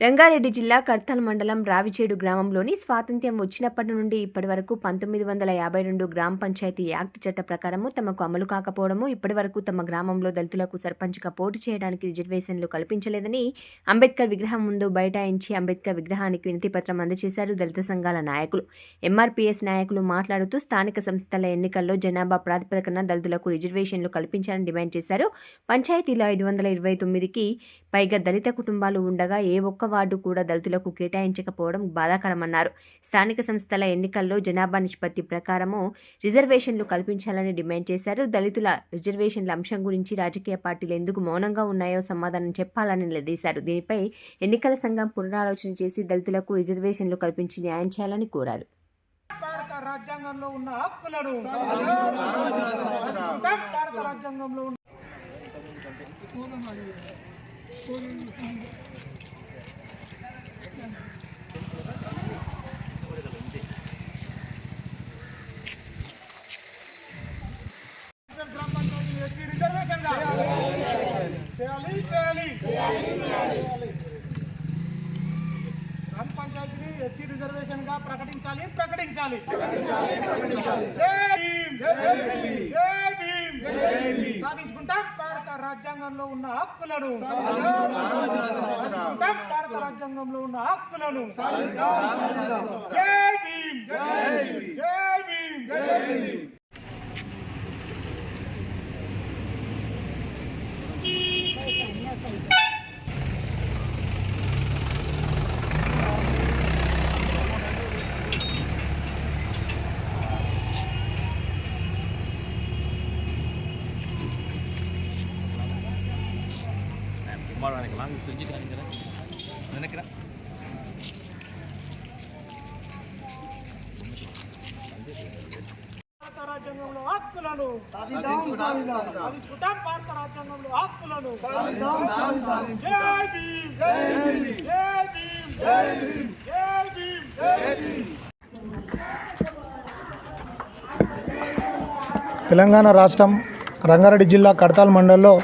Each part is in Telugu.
రంగారెడ్డి జిల్లా కర్తల్ మండలం రావిచేడు గ్రామంలోని స్వాతంత్ర్యం వచ్చినప్పటి నుండి ఇప్పటి వరకు పంతొమ్మిది వందల యాభై రెండు గ్రామ పంచాయతీ యాక్ట్ చట్ట ప్రకారము తమకు అమలు కాకపోవడము ఇప్పటి వరకు తమ గ్రామంలో దళితులకు సర్పంచ్గా పోటీ చేయడానికి రిజర్వేషన్లు కల్పించలేదని అంబేద్కర్ విగ్రహం ముందు బైఠాయించి అంబేద్కర్ విగ్రహానికి వినతిపత్రం అందజేశారు దళిత సంఘాల నాయకులు. ఎంఆర్పీఎస్ నాయకులు మాట్లాడుతూ స్థానిక సంస్థల ఎన్నికల్లో జనాభా ప్రాతిపదికన దళితులకు రిజర్వేషన్లు కల్పించాలని డిమాండ్ చేశారు. పంచాయతీలో ఐదు వందల ఇరవై తొమ్మిదికి పైగా దళిత కుటుంబాలు ఉండగా ఏ ఒక్క వార్డు కూడా దళితులకు కేటాయించకపోవడం బాధాకరమన్నారు. స్థానిక సంస్థల ఎన్నికల్లో జనాభా నిష్పత్తి ప్రకారము రిజర్వేషన్లు కల్పించాలని డిమాండ్ చేశారు. దళితుల రిజర్వేషన్ల అంశం గురించి రాజకీయ పార్టీలు ఎందుకు మౌనంగా ఉన్నాయో సమాధానం చెప్పాలని నిలదీశారు. దీనిపై ఎన్నికల సంఘం పునరాలోచన చేసి దళితులకు రిజర్వేషన్లు కల్పించి న్యాయం చేయాలని కోరారు. భారత రాజ్యాంగంలో ఉన్న హక్కులను. భారత రాజ్యాంగంలో ఉన్న గ్రామ పంచాయతీ ఎస్సీ రిజర్వేషన్గా చేయాలి చేయాలి గ్రామ పంచాయతీని ఎస్సీ రిజర్వేషన్గా ప్రకటించాలి ప్రకటించాలి. సాధించుకుంటాం భారత రాజ్యాంగంలో ఉన్న హక్కులను. సాధించుకుంటాం భారత రాజ్యాంగంలో ఉన్న హక్కులను. జై భీమ్ జై భీమ్ జై వెనక లాంగ్ తీసుకొచ్చి కానీ కదా. వెనకరా భారత రాజ్యాంగంలో హక్కులను సాధించుకుంటాం భారత రాజ్యాంగంలో హక్కులను జై భీమ్. జై భీమ్. జై భీమ్. జై భీమ్. జై భీమ్. తెలంగాణ రాష్ట్రం రంగారెడ్డి జిల్లా కడతాల్ మండలంలో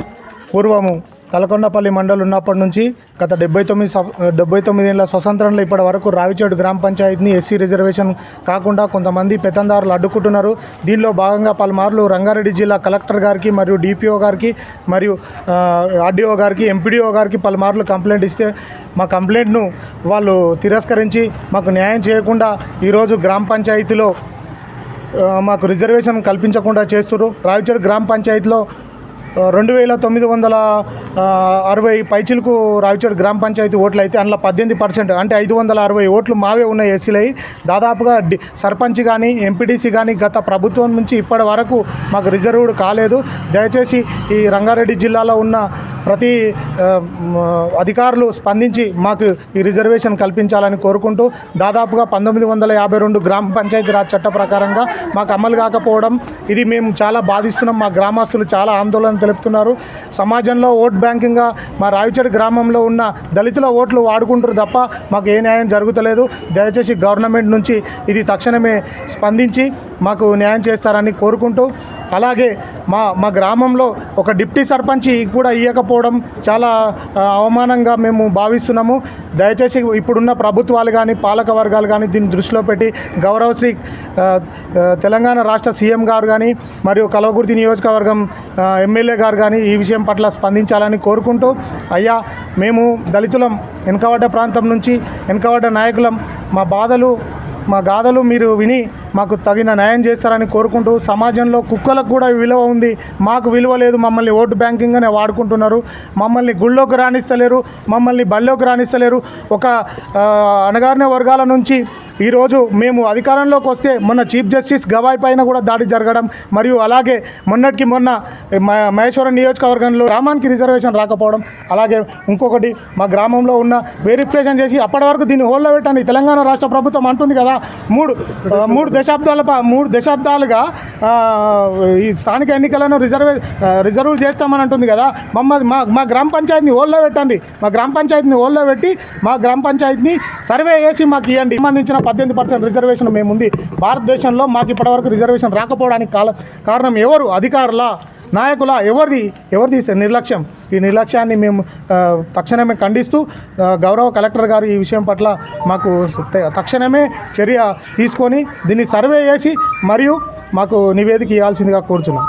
పూర్వము తలకొండపల్లి మండలం ఉన్నప్పటి నుంచి గత డెబ్బై తొమ్మిది సం- డెబ్బై తొమ్మిది ఏళ్ళ స్వతంత్రంలో ఇప్పటి వరకు రావిచేడు గ్రామ పంచాయతీని ఎస్సీ రిజర్వేషన్ కాకుండా కొంతమంది పెత్తందారులు అడ్డుకుంటున్నారు. దీనిలో భాగంగా పలుమార్లు రంగారెడ్డి జిల్లా కలెక్టర్ గారికి మరియు డిపిఓ గారికి మరియు ఆర్డీఓ గారికి ఎంపీడీఓ గారికి పలుమార్లు కంప్లైంట్ ఇస్తే మా కంప్లైంట్ను వాళ్ళు తిరస్కరించి మాకు న్యాయం చేయకుండా ఈరోజు గ్రామ పంచాయతీలో మాకు రిజర్వేషన్ కల్పించకుండా చేస్తున్నారు రావిచేడు గ్రామ పంచాయతీలో రెండు వేల తొమ్మిది వందల అరవై పైచిలకు రావిచేడు గ్రామ పంచాయతీ ఓట్లు అయితే అందులో పద్దెనిమిది పర్సెంట్ అంటే ఐదు వందల అరవై ఓట్లు మావే ఉన్నాయి ఎస్సీలై. దాదాపుగా డి సర్పంచ్ కానీ ఎంపీటీసీ కానీ గత ప్రభుత్వం నుంచి ఇప్పటి వరకు మాకు రిజర్వ్డ్ కాలేదు. దయచేసి ఈ రంగారెడ్డి జిల్లాలో ఉన్న ప్రతి అధికారులు స్పందించి మాకు ఈ రిజర్వేషన్ కల్పించాలని కోరుకుంటూ దాదాపుగా పంతొమ్మిది వందల యాభై రెండు గ్రామ పంచాయతీ రాజ్ చట్ట ప్రకారంగా మాకు అమలు కాకపోవడం ఇది మేము చాలా బాధిస్తున్నాం. మా గ్రామస్తులు చాలా ఆందోళన తెలుపుతున్నారు. సమాజంలో ఓట్ బ్యాంకింగ్గా మా రావిచేడు గ్రామంలో ఉన్న దళితుల ఓట్లు వాడుకుంటారు తప్ప మాకు ఏ న్యాయం జరుగుతలేదు. దయచేసి గవర్నమెంట్ నుంచి ఇది తక్షణమే స్పందించి మాకు న్యాయం చేస్తారని కోరుకుంటూ అలాగే మా మా గ్రామంలో ఒక డిప్టీ సర్పంచ్ కూడా ఇవ్వకపోవడం చాలా అవమానంగా మేము భావిస్తున్నాము. దయచేసి ఇప్పుడున్న ప్రభుత్వాలు కానీ పాలక వర్గాలు కానీ దీన్ని దృష్టిలో పెట్టి గౌరవశ్రీ తెలంగాణ రాష్ట్ర సీఎం గారు కానీ మరియు కలవకుర్తి నియోజకవర్గం ఎమ్మెల్యే ఎమ్మెల్యే గారు కానీ ఈ విషయం పట్ల స్పందించాలని కోరుకుంటూ అయ్యా మేము దళితులం వెనుకబడ్డ ప్రాంతం నుంచి వెనుకబడ్డ నాయకులం మా బాధలు మా గాథలు మీరు విని మాకు తగిన న్యాయం చేస్తారని కోరుకుంటూ సమాజంలో కుక్కలకు కూడా విలువ ఉంది. మాకు విలువ లేదు. మమ్మల్ని ఓటు బ్యాంకింగ్ అనే వాడుకుంటున్నారు. మమ్మల్ని గుళ్ళోకి రాణిస్తలేరు మమ్మల్ని బళ్ళోకి రాణిస్తలేరు ఒక అణగారిన వర్గాల నుంచి ఈరోజు మేము అధికారంలోకి వస్తే మొన్న చీఫ్ జస్టిస్ గవాయ్ పైన కూడా దాడి జరగడం మరియు అలాగే మొన్నటికి మొన్న మ- మహేశ్వరం నియోజకవర్గంలో గ్రామానికి రిజర్వేషన్ రాకపోవడం అలాగే ఇంకొకటి మా గ్రామంలో ఉన్న వెరిఫికేషన్ చేసి అప్పటి వరకు దీన్ని హోల్లో పెట్టండి తెలంగాణ రాష్ట్ర ప్రభుత్వం అంటుంది కదా. మూడు మూడు మూడు దశాబ్దాల మూడు దశాబ్దాలుగా ఈ స్థానిక ఎన్నికలను రిజర్వే రిజర్వ్ చేస్తామని అంటుంది కదా. మమ్మల్ని మా మా గ్రామ పంచాయతీని ఓల్లో పెట్టండి. మా గ్రామ పంచాయతీని ఓల్లో పెట్టి మా గ్రామ పంచాయతీని సర్వే చేసి మాకు ఇవ్వండి. సంబంధించిన పద్దెనిమిది పర్సెంట్ రిజర్వేషన్ మేము ఉంది భారతదేశంలో మాకు ఇప్పటివరకు రిజర్వేషన్ రాకపోవడానికి కాల కారణం ఎవరు? అధికారుల? నాయకుల ఎవరిది ఎవరిది నిర్లక్ష్యం? ఈ నిర్లక్ష్యాన్ని మేము తక్షణమే ఖండిస్తూ గౌరవ కలెక్టర్ గారు ఈ విషయం పట్ల మాకు తక్షణమే చర్య తీసుకొని దీన్ని సర్వే చేసి మరియు మాకు నివేదిక ఇవ్వాల్సిందిగా కోరుచున్నాం.